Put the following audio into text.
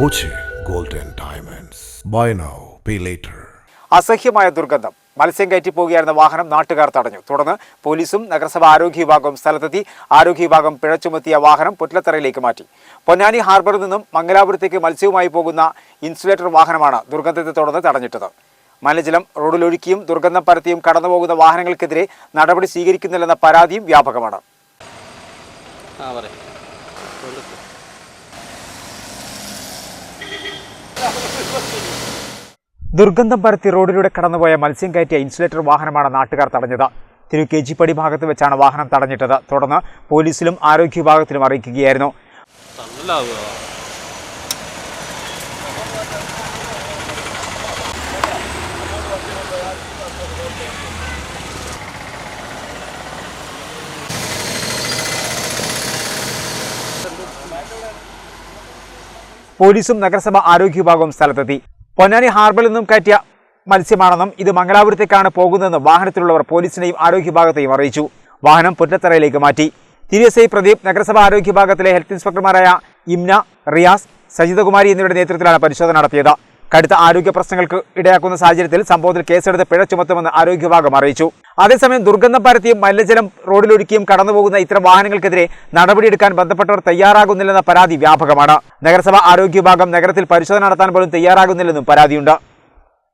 Boche golden diamonds buy now pay later അസഹ്യമായ ദുർഗന്ധം. മത്സ്യം കയറ്റി പോകുകയായിരുന്ന വാഹനം നാട്ടുകാർ തടഞ്ഞു. തുടർന്ന് പോലീസും നഗരസഭ ആരോഗ്യ വിഭാഗവും സ്ഥലത്തെത്തി ആരോഗ്യ വിഭാഗം പിഴ ചുമത്തിയ വാഹനം പുറ്റലത്തറയിലേക്ക് മാറ്റി. പൊന്നാനി ഹാർബറിൽ നിന്നും മംഗലാപുരത്തേക്ക് മത്സ്യവുമായി പോകുന്ന ഇൻസുലേറ്റർ വാഹനമാണ് ദുർഗന്ധത്തെ തുടർന്ന് തടഞ്ഞിട്ടത്. മലജലം റോഡിലൊഴുക്കിയും ദുർഗന്ധം പരത്തിയും കടന്നുപോകുന്ന വാഹനങ്ങൾക്കെതിരെ നടപടി സ്വീകരിക്കുന്നില്ലെന്ന പരാതിയും വ്യാപകമാണ്. ദുർഗന്ധം പരത്തി റോഡിലൂടെ കടന്നുപോയ മത്സ്യം കയറ്റിയ ഇൻസുലേറ്റർ വാഹനമാണ് നാട്ടുകാർ തടഞ്ഞത്. തിരു കേജിപ്പടി ഭാഗത്ത് വെച്ചാണ് വാഹനം തടഞ്ഞിട്ടത്. തുടർന്ന് പോലീസിലും ആരോഗ്യ വിഭാഗത്തിലും അറിയിക്കുകയായിരുന്നു. പോലീസും നഗരസഭാ ആരോഗ്യ വിഭാഗവും സ്ഥലത്തെത്തി. പൊന്നാനി ഹാർബറിൽ നിന്നും കയറ്റിയ മത്സ്യമാണെന്നും ഇത് മംഗലാപുരത്തേക്കാണ് പോകുന്നതെന്ന് വാഹനത്തിലുള്ളവർ പോലീസിനെയും ആരോഗ്യ വിഭാഗത്തെയും അറിയിച്ചു. വാഹനം പുറ്റത്തറയിലേക്ക് മാറ്റി. തിരിയസൈ പ്രദീപ് നഗരസഭാ ആരോഗ്യ വിഭാഗത്തിലെ ഹെൽത്ത് ഇൻസ്പെക്ടർമാരായ ഇംന റിയാസ് സജിതകുമാരി എന്നിവരുടെ നേതൃത്വത്തിലാണ് പരിശോധന നടത്തിയത്. കടുത്ത ആരോഗ്യ പ്രശ്നങ്ങൾക്ക് ഇടയാക്കുന്ന സാഹചര്യത്തിൽ സംഭവത്തിൽ കേസെടുത്ത് പിഴ ചുമത്തുമെന്ന് ആരോഗ്യ വിഭാഗം അറിയിച്ചു. അതേസമയം ദുർഗന്ധം പരത്തിയും മലിനജലം റോഡിലൊഴുക്കിയും കടന്നുപോകുന്ന ഇത്തരം വാഹനങ്ങൾക്കെതിരെ നടപടിയെടുക്കാൻ ബന്ധപ്പെട്ടവർ തയ്യാറാകുന്നില്ലെന്ന പരാതി വ്യാപകമാണ്. നഗരസഭാ ആരോഗ്യ വിഭാഗം നഗരത്തിൽ പരിശോധന നടത്താൻ പോലും തയ്യാറാകുന്നില്ലെന്നും പരാതിയുണ്ട്.